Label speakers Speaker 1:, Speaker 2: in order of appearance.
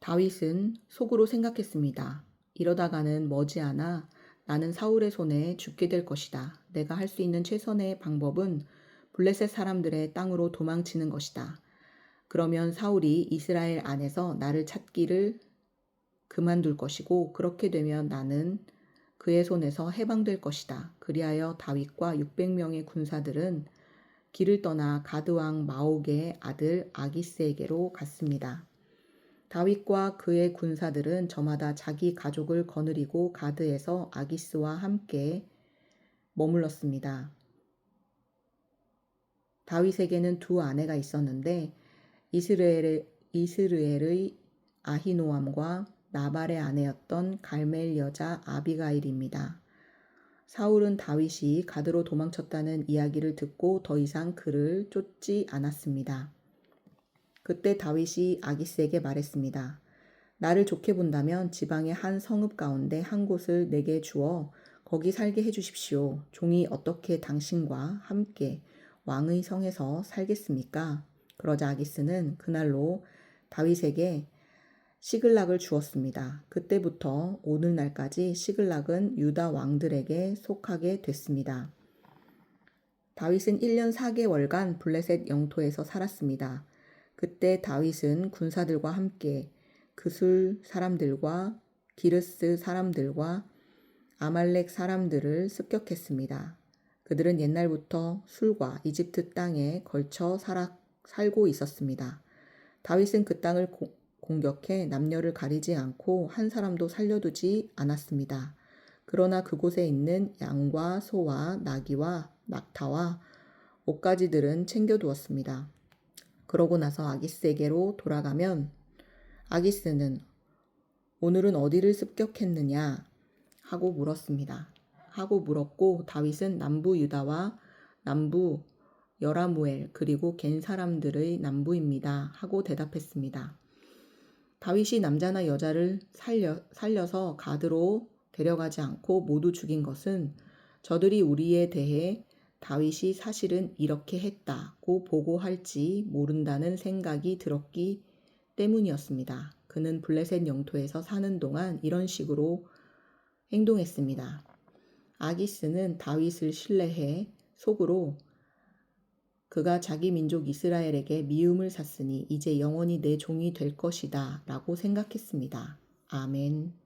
Speaker 1: 다윗은 속으로 생각했습니다. 이러다가는 머지않아 나는 사울의 손에 죽게 될 것이다. 내가 할 수 있는 최선의 방법은 블레셋 사람들의 땅으로 도망치는 것이다. 그러면 사울이 이스라엘 안에서 나를 찾기를 그만둘 것이고 그렇게 되면 나는 그의 손에서 해방될 것이다. 그리하여 다윗과 600명의 군사들은 길을 떠나 가드왕 마옥의 아들 아기스에게로 갔습니다. 다윗과 그의 군사들은 저마다 자기 가족을 거느리고 가드에서 아기스와 함께 머물렀습니다. 다윗에게는 두 아내가 있었는데 이스라엘의, 이스라엘의 아히노암과 나발의 아내였던 갈멜 여자 아비가일입니다. 사울은 다윗이 가드로 도망쳤다는 이야기를 듣고 더 이상 그를 쫓지 않았습니다. 그때 다윗이 아기스에게 말했습니다. 나를 좋게 본다면 지방의 한 성읍 가운데 한 곳을 내게 주어 거기 살게 해주십시오. 종이 어떻게 당신과 함께 왕의 성에서 살겠습니까? 그러자 아기스는 그날로 다윗에게 시글락을 주었습니다. 그때부터 오늘날까지 시글락은 유다 왕들에게 속하게 됐습니다. 다윗은 1년 4개월간 블레셋 영토에서 살았습니다. 그때 다윗은 군사들과 함께 그술 사람들과 기르스 사람들과 아말렉 사람들을 습격했습니다. 그들은 옛날부터 술과 이집트 땅에 걸쳐 살아, 살고 있었습니다. 다윗은 그 땅을 고, 공격해 남녀를 가리지 않고 한 사람도 살려두지 않았습니다. 그러나 그곳에 있는 양과 소와 나귀와 낙타와 옷가지들은 챙겨두었습니다. 그러고 나서 아기스에게로 돌아가면 아기스는 오늘은 어디를 습격했느냐 하고 물었습니다. 하고 물었고 다윗은 남부 유다와 남부 여라무엘 그리고 겐 사람들의 남부입니다 하고 대답했습니다. 다윗이 남자나 여자를 살려, 살려서 가드로 데려가지 않고 모두 죽인 것은 저들이 우리에 대해 다윗이 사실은 이렇게 했다고 보고할지 모른다는 생각이 들었기 때문이었습니다. 그는 블레셋 영토에서 사는 동안 이런 식으로 행동했습니다. 아기스는 다윗을 신뢰해 속으로 그가 자기 민족 이스라엘에게 미움을 샀으니 이제 영원히 내 종이 될 것이다 라고 생각했습니다. 아멘.